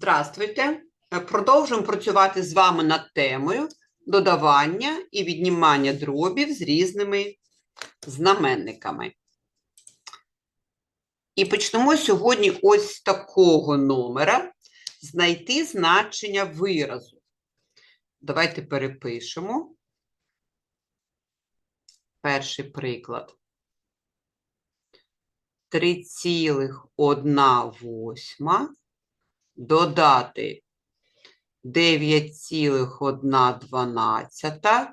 Здравствуйте. Е, Продовжуємо працювати з вами над темою додавання і віднімання дробів з різними знаменниками. І почнемо сьогодні ось з такого номера знайти значення виразу. Давайте перепишемо. Перший приклад. 3,1 восьма додати 9,1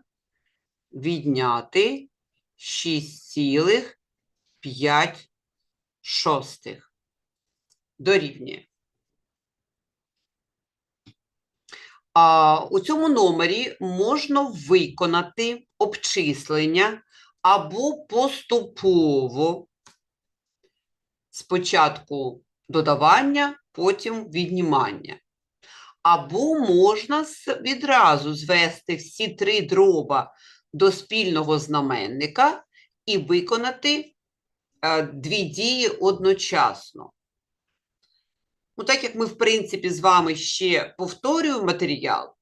відняти 6,5 шостих. Дорівнює. А, у цьому номері можна виконати обчислення або поступово спочатку додавання, потім віднімання. Або можна відразу звести всі три дроба до спільного знаменника і виконати е, дві дії одночасно. Ну, так як ми, в принципі, з вами ще повторюємо матеріал,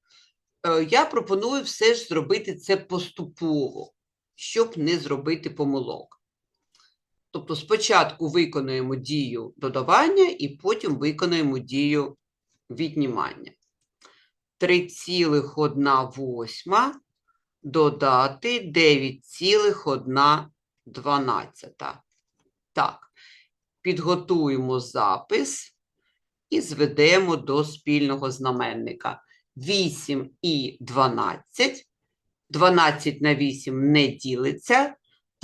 е, я пропоную все ж зробити це поступово, щоб не зробити помилок. Тобто спочатку виконуємо дію додавання і потім виконуємо дію віднімання. 3,1 додати 9,1 Так, підготуємо запис і зведемо до спільного знаменника. 8 і 12. 12 на 8 не ділиться.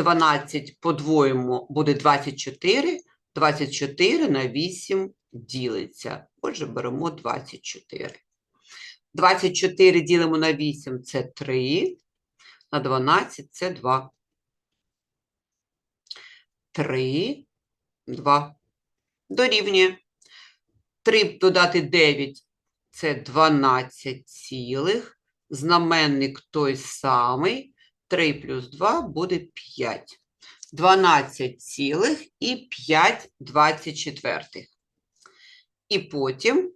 12 подвоїмо буде 24, 24 на 8 ділиться. Отже, беремо 24. 24 ділимо на 8 це 3, на 12 це 2. 3, 2. Дорівнює. 3 додати 9 це 12 цілих. Знаменник той самий. 3 плюс 2 буде 5. 12 цілих і 5 24. І потім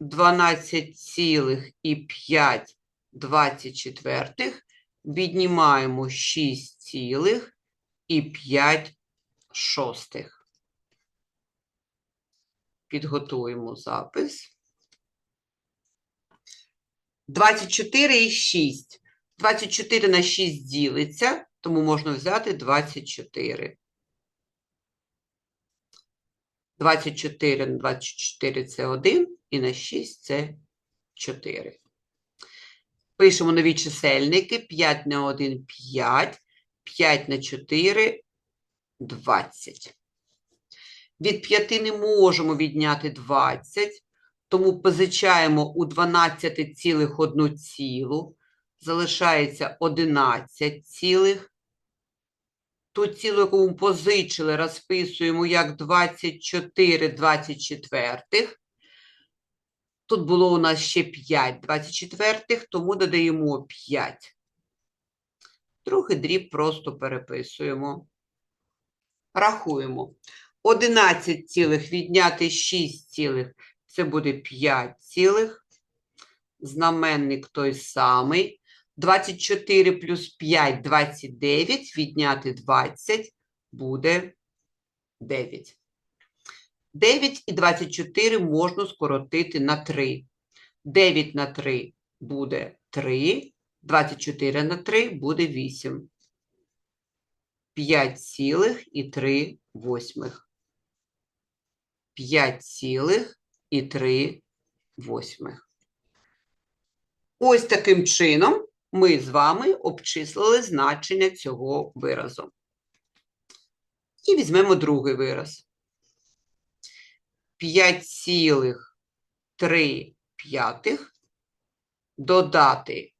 12 цілих і 5 24 віднімаємо 6 цілих і 5 шостих. Підготуємо запис. 24 і 6. 24 на 6 ділиться, тому можна взяти 24. 24 на 24 – це 1, і на 6 – це 4. Пишемо нові чисельники. 5 на 1 – 5, 5 на 4 – 20. Від 5 не можемо відняти 20, тому позичаємо у 12 цілих 1 цілу залишається 11 цілих. Ту цілу, яку ми позичили, розписуємо як 24 24. Тут було у нас ще 5 24, тому додаємо 5. Другий дріб просто переписуємо. Рахуємо. 11 цілих відняти 6 цілих – це буде 5 цілих. Знаменник той самий. 24 плюс 5 – 29, відняти 20 буде 9. 9 і 24 можна скоротити на 3. 9 на 3 буде 3, 24 на 3 буде 8. 5 цілих і 3 восьмих. 5 цілих і 3 восьмих. Ось таким чином ми з вами обчислили значення цього виразу. І візьмемо другий вираз. 5,3 додати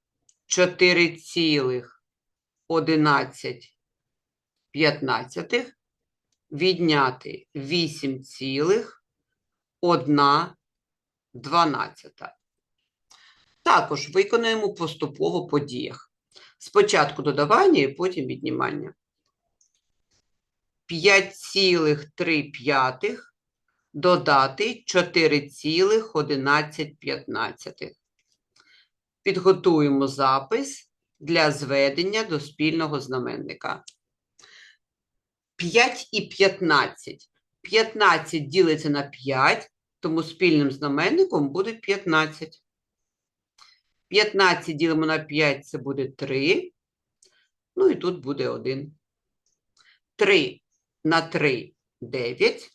4,11 п'ятнадцятих відняти 8,1 дванадцята. Також виконуємо поступово по діях. Спочатку додавання і потім віднімання. 5,3 додати 4,11. Підготуємо запис для зведення до спільного знаменника. 5 і 15. 15 ділиться на 5, тому спільним знаменником буде 15. 15 ділимо на 5, це буде 3. Ну і тут буде 1. 3 на 3 9.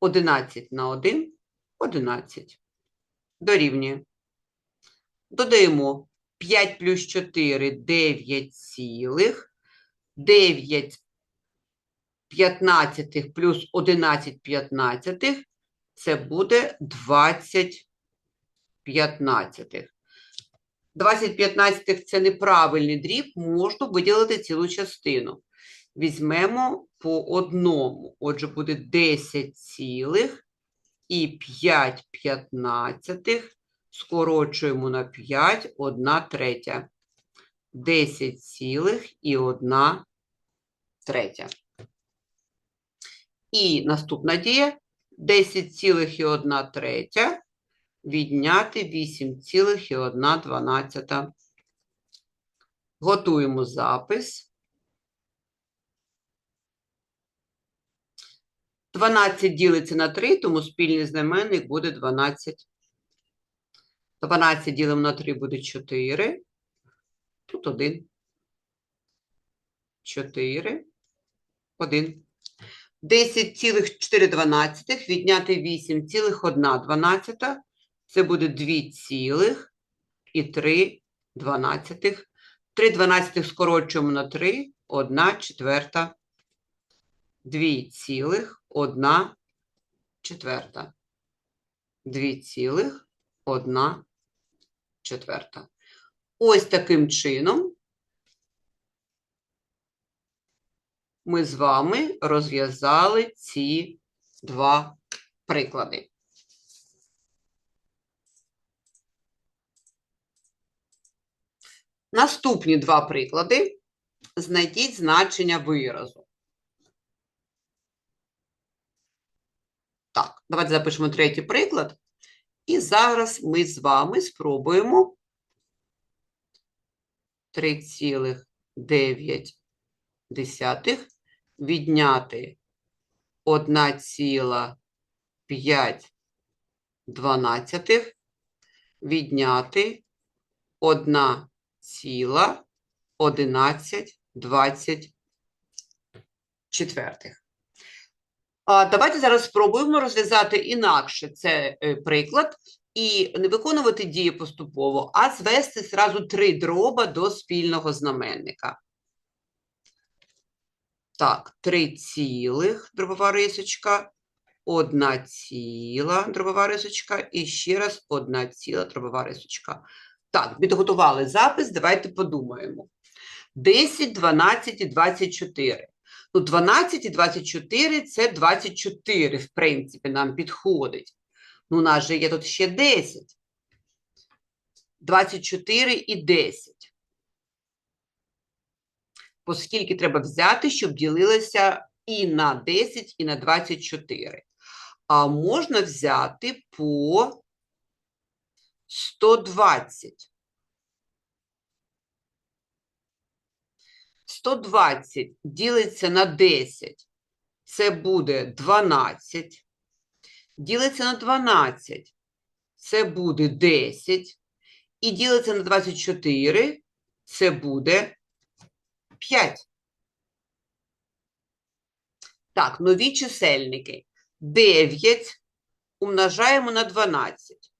11 на 1 11. Дорівнює. Додаємо 5 плюс 4 9 цілих. 9 15 плюс 11 15 це буде 20 15. 20,15 це неправильний дріб, можна виділити цілу частину. Візьмемо по одному. Отже, буде 10 цілих і 5 п'ятнадцятих. Скорочуємо на 5, 1 третя. 10 цілих і 1 третя. І наступна дія 10 цілих і 1 третя відняти 8 цілих і 1 дванадцята. Готуємо запис. 12 ділиться на 3, тому спільний знаменник буде 12. 12 ділимо на 3 буде 4. Тут 1. 4. 1. 10,4 відняти 8,1 це буде 2 цілих і 3 дванадцятих. 3 дванадцятих скорочуємо на 3, 1 четверта. 2 цілих, 1 четверта. 2 цілих, 1 четверта. Ось таким чином ми з вами розв'язали ці два приклади. Наступні два приклади. Знайдіть значення виразу. Так, давайте запишемо третій приклад. І зараз ми з вами спробуємо 3,9 відняти 1,5 дванадцятих, відняти 1 ціла 11 двадцять четвертих. А давайте зараз спробуємо розв'язати інакше це е, приклад і не виконувати дії поступово, а звести зразу три дроба до спільного знаменника. Так, 3 цілих дробова рисочка, 1 ціла дробова рисочка і ще раз 1 ціла дробова рисочка. Так, підготували запис, давайте подумаємо. 10, 12 і 24. Ну, 12 і 24 – це 24, в принципі, нам підходить. Ну, у нас же є тут ще 10. 24 і 10 оскільки треба взяти, щоб ділилося і на 10, і на 24. А можна взяти по 120. 120 ділиться на 10. Це буде 12. Ділиться на 12. Це буде 10. І ділиться на 24. Це буде 5. Так, нові чисельники. 9 умножаємо на 12.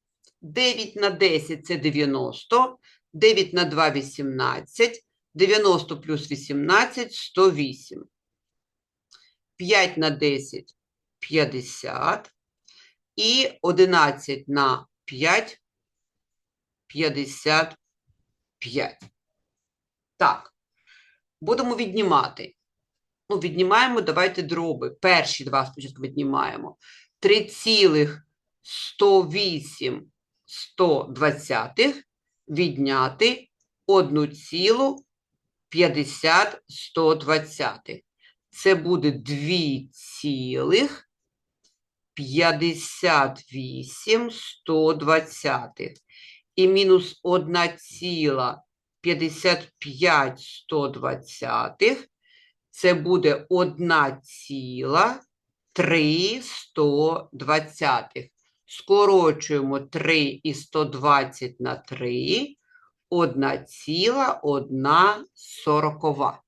9 на 10 це 90. 9 на 2 – 18. 90 плюс 18 – 108. 5 на 10 – 50. І 11 на 5 – 55. Так. Будемо віднімати. Ну, віднімаємо, давайте дроби. Перші два спочатку віднімаємо. 3,108 120 відняти 1,50 120. Це буде 2 цілих 58 120. І мінус 1,55 120. Це буде 1,3 120. Скорочуємо 3 і 120 на 3. 1,1 сорокова.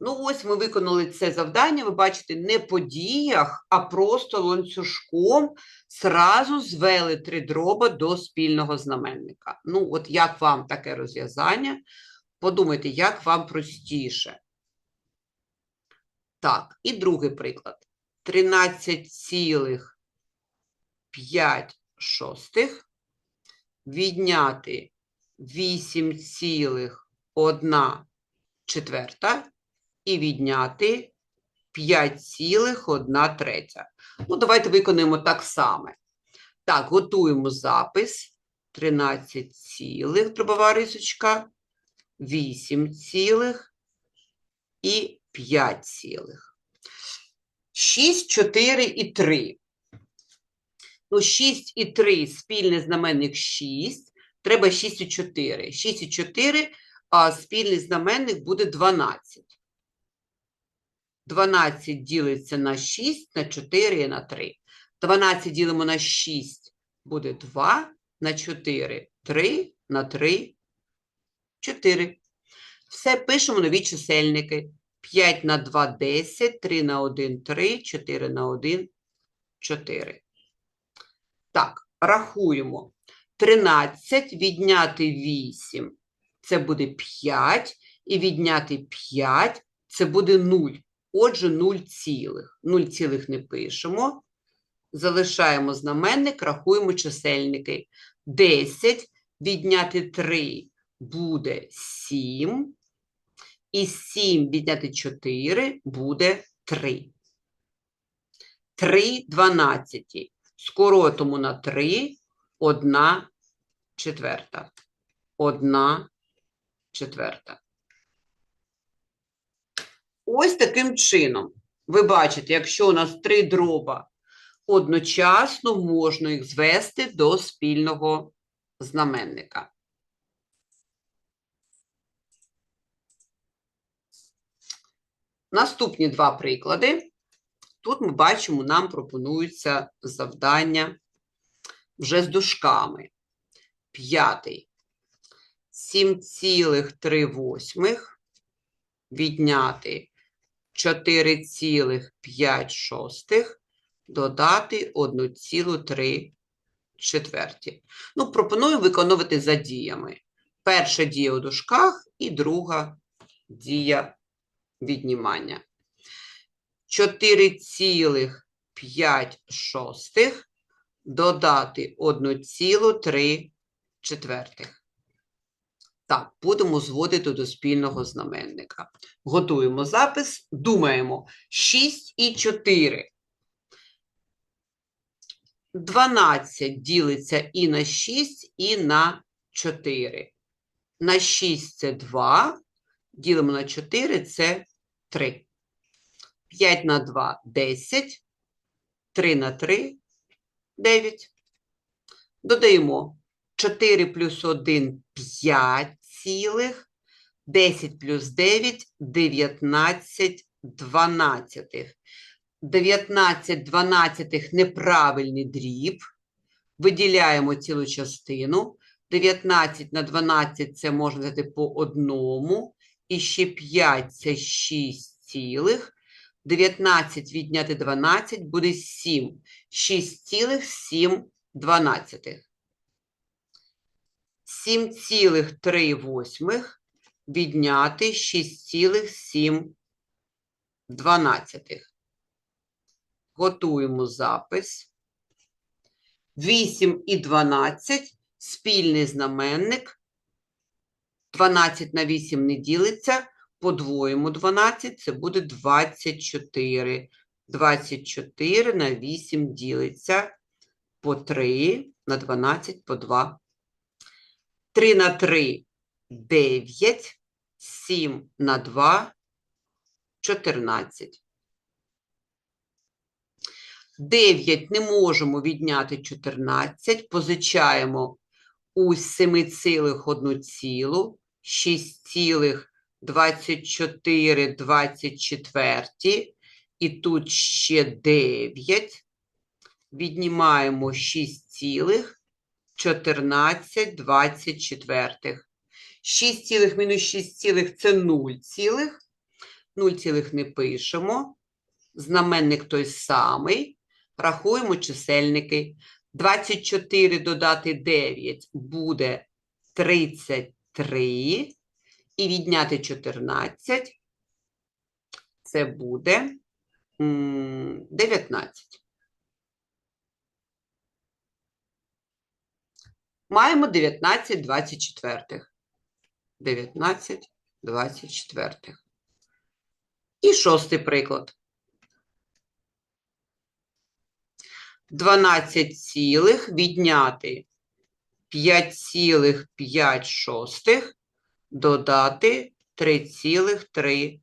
Ну, ось ми виконали це завдання. Ви бачите, не по діях, а просто ланцюжком зразу звели три дроба до спільного знаменника. Ну, от як вам таке розв'язання? Подумайте, як вам простіше. Так, і другий приклад. 13,5 шостих відняти 8,1 четверта і відняти 5,1 третя. Ну, давайте виконуємо так само. Так, готуємо запис. 13 цілих, дробова рисочка, 8 цілих і 5 цілих. 6, 4 і 3. Ну, 6 і 3 спільний знаменник 6. Треба 6 і 4. 6 і 4, а спільний знаменник буде 12. 12 ділиться на 6, на 4 і на 3. 12 ділимо на 6, буде 2, на 4 – 3, на 3 – 4. Все, пишемо нові чисельники. 5 на 2 – 10, 3 на 1 – 3, 4 на 1 – 4. Так, рахуємо. 13 відняти 8 – це буде 5, і відняти 5 – це буде 0. Отже, 0 цілих. 0 цілих не пишемо. Залишаємо знаменник, рахуємо чисельники. 10 відняти 3 буде 7. І 7 відняти 4 буде 3. 3 дванадцяті. Скоротимо на 3 – 1 четверта. 1 четверта. Ось таким чином. Ви бачите, якщо у нас три дроба одночасно, можна їх звести до спільного знаменника. Наступні два приклади. Тут ми бачимо, нам пропонується завдання вже з дужками. П'ятий. 7,3 відняти 4,5 шостих додати 1,3 четверті. Ну, пропоную виконувати за діями. Перша дія у дужках і друга дія віднімання. 4,5 шостих додати 1,3 четвертих. Так, будемо зводити до спільного знаменника. Готуємо запис, думаємо. 6 і 4. 12 ділиться і на 6, і на 4. На 6 це 2, ділимо на 4 це 3. 5 на 2 – 10, 3 на 3 – 9. Додаємо 4 плюс 1 – 5 цілих, 10 плюс 9 – 19 дванадцятих. 19 дванадцятих – неправильний дріб. Виділяємо цілу частину. 19 на 12 – це можна взяти по одному. І ще 5 – це 6 цілих. 19 відняти 12 буде 7. 6,7 дванадцятих. 7,3 відняти 6,7 дванадцятих. Готуємо запис. 8 і 12 – спільний знаменник. 12 на 8 не ділиться. Подвоїмо 12, це буде 24. 24 на 8 ділиться по 3, на 12 по 2. 3 на 3 – 9, 7 на 2 – 14. 9 не можемо відняти 14, позичаємо у 7 цілих 1 цілу, 6 цілих 24 24, і тут ще 9. Віднімаємо 6 цілих 14 24. 6 цілих мінус 6 цілих – це 0 цілих. 0 цілих не пишемо. Знаменник той самий. Рахуємо чисельники. 24 додати 9 буде 33. І відняти 14 це буде м, 19. Маємо 19 24. 19 24. І шостий приклад. 12 цілих відняти 5,5 шостих додати 3,3.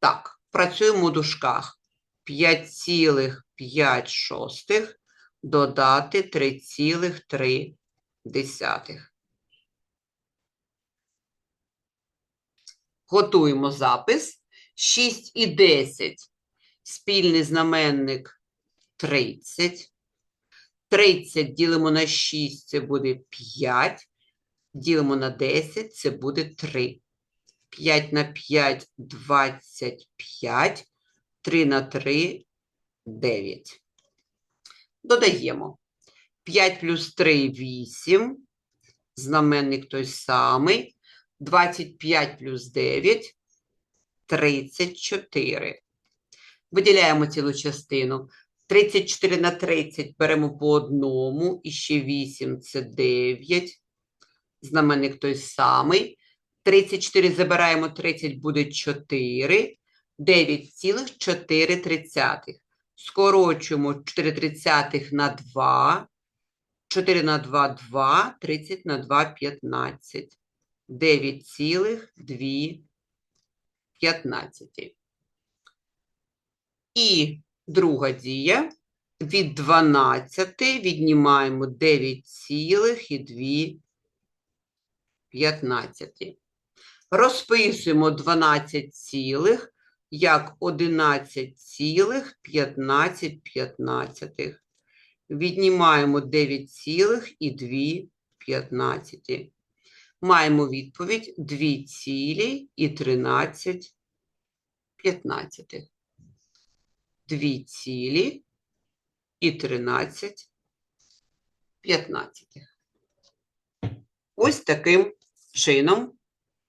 Так, працюємо у дужках. 5,5 шостих додати 3,3 десятих. Готуємо запис. 6 і 10. Спільний знаменник 30. 30 ділимо на 6, це буде 5. Ділимо на 10, це буде 3. 5 на 5 – 25. 3 на 3 – 9. Додаємо. 5 плюс 3 – 8. Знаменник той самий. 25 плюс 9 – 34. Виділяємо цілу частину. 34 на 30 беремо по одному, і ще 8 – це 9. Знаменник той самий. 34 забираємо, 30 буде 4. 9,4. Скорочуємо 4 тридцятих на 2. 4 на 2 – 2, 30 на 2 – 15. 9,2 15. І друга дія. Від 12 віднімаємо 9,2 15. Розписуємо 12 цілих як 11 цілих 15 15. Віднімаємо 9 цілих і 2 15. Маємо відповідь 2 цілі і 13 15. 2 цілі і 13 15. Ось таким чином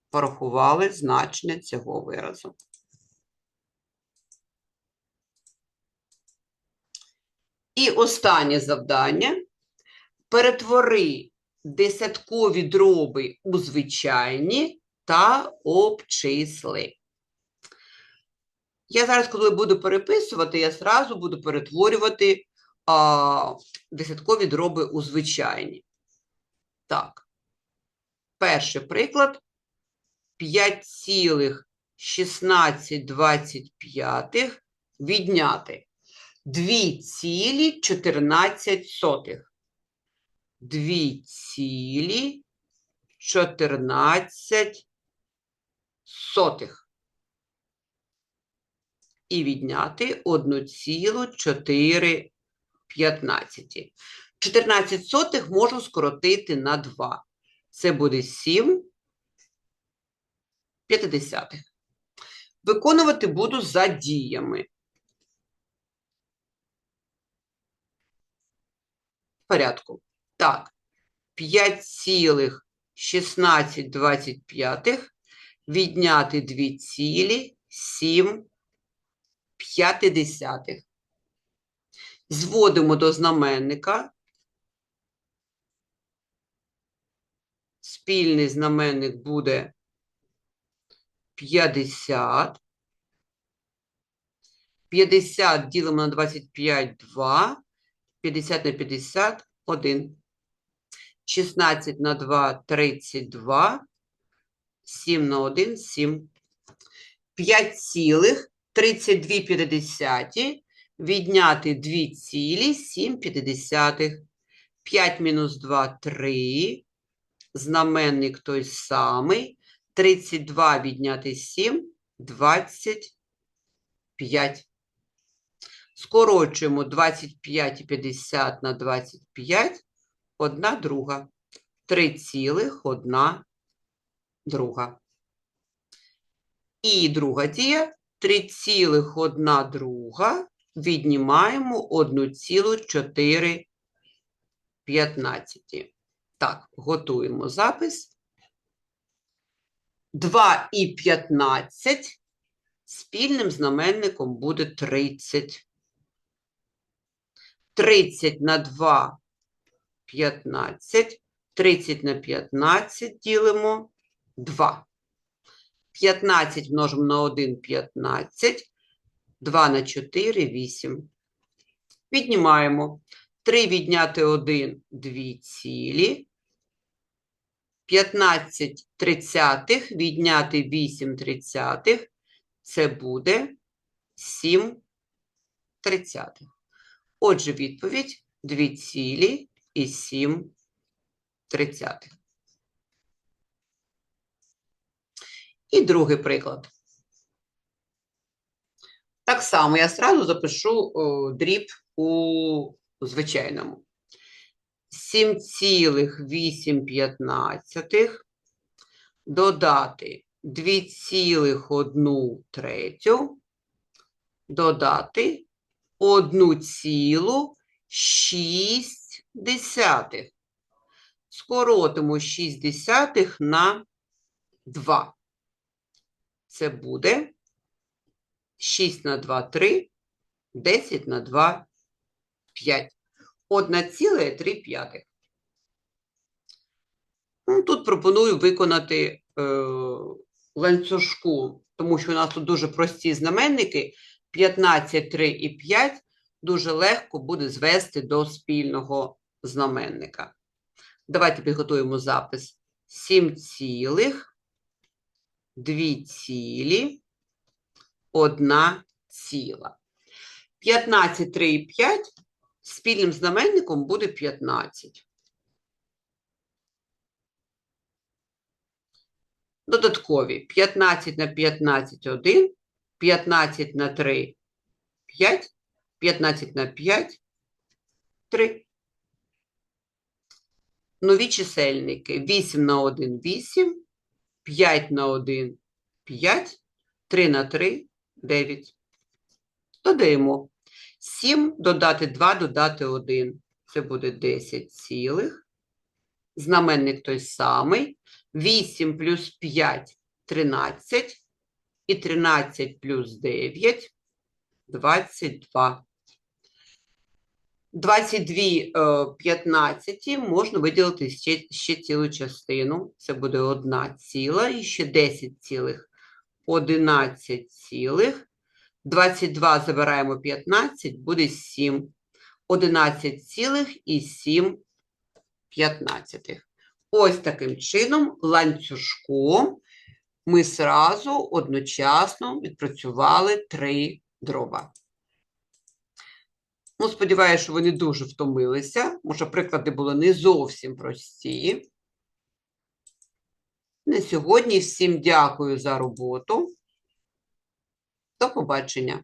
порахували значення цього виразу. І останнє завдання. Перетвори десяткові дроби у звичайні та обчисли. Я зараз, коли буду переписувати, я зразу буду перетворювати а, десяткові дроби у звичайні. Так, перший приклад 5,1625 відняти 2,14. 2,14 сотих. І відняти 1,415. 14 сотих можу скоротити на 2. Це буде 7 п'ятидесятих. Виконувати буду за діями. В порядку. Так, 5,1625 відняти 2,7 п'ятидесятих. Зводимо до знаменника. Спільний знаменник буде 50. 50 ділимо на 25 – 2. 50 на 50 – 1. 16 на 2 – 32. 7 на 1 – 7. 5,32 відняти 2,7. 5 мінус 2 – 3. Знаменник той самий. 32 відняти 7 – 25. Скорочуємо 25 і 50 на 25. Одна друга. 3,1 друга. І друга дія 3,1 друга віднімаємо 1,4 Так, готуємо запис. 2 і 15 спільним знаменником буде 30. 30 на 2 – 15. 30 на 15 ділимо 2. 15 множимо на 1 – 15. 2 на 4 – 8. Віднімаємо. 3 відняти 1 – 2 цілі. 15 тридцятих відняти 8 тридцятих – це буде 7 тридцятих. Отже, відповідь 2 цілі і 7 тридцятих. І другий приклад. Так само я сразу запишу дріб у звичайному. 7,8 додати 2,1 третю, додати 1,6. Скоротимо 6 десятих на 2. Це буде 6 на 2 – 3, 10 на 2 – 5. 1,3. Ну, тут пропоную виконати е, ланцюжку, тому що у нас тут дуже прості знаменники. 15, 3 і 5 дуже легко буде звести до спільного знаменника. Давайте підготуємо запис. 7 цілих, 2 цілі, 1 ціла. 15, 3 і 5 спільним знаменником буде 15. Додаткові 15 на 15 – 1, 15 на 3 – 5, 15 на 5 – 3. Нові чисельники 8 на 1 – 8, 5 на 1 – 5, 3 на 3 – 9. Додаємо 7 додати 2 додати 1. Це буде 10 цілих. Знаменник той самий. 8 плюс 5 – 13. І 13 плюс 9 – 22. 22 15 можна виділити ще, ще цілу частину. Це буде 1 ціла і ще 10 цілих. 11 цілих. 22 забираємо 15, буде 7. 11 цілих і 7 п'ятнадцятих. Ось таким чином ланцюжком ми сразу одночасно відпрацювали три дроба. Ну, сподіваюся, що вони дуже втомилися. Може, приклади були не зовсім прості. На сьогодні всім дякую за роботу. До побачення.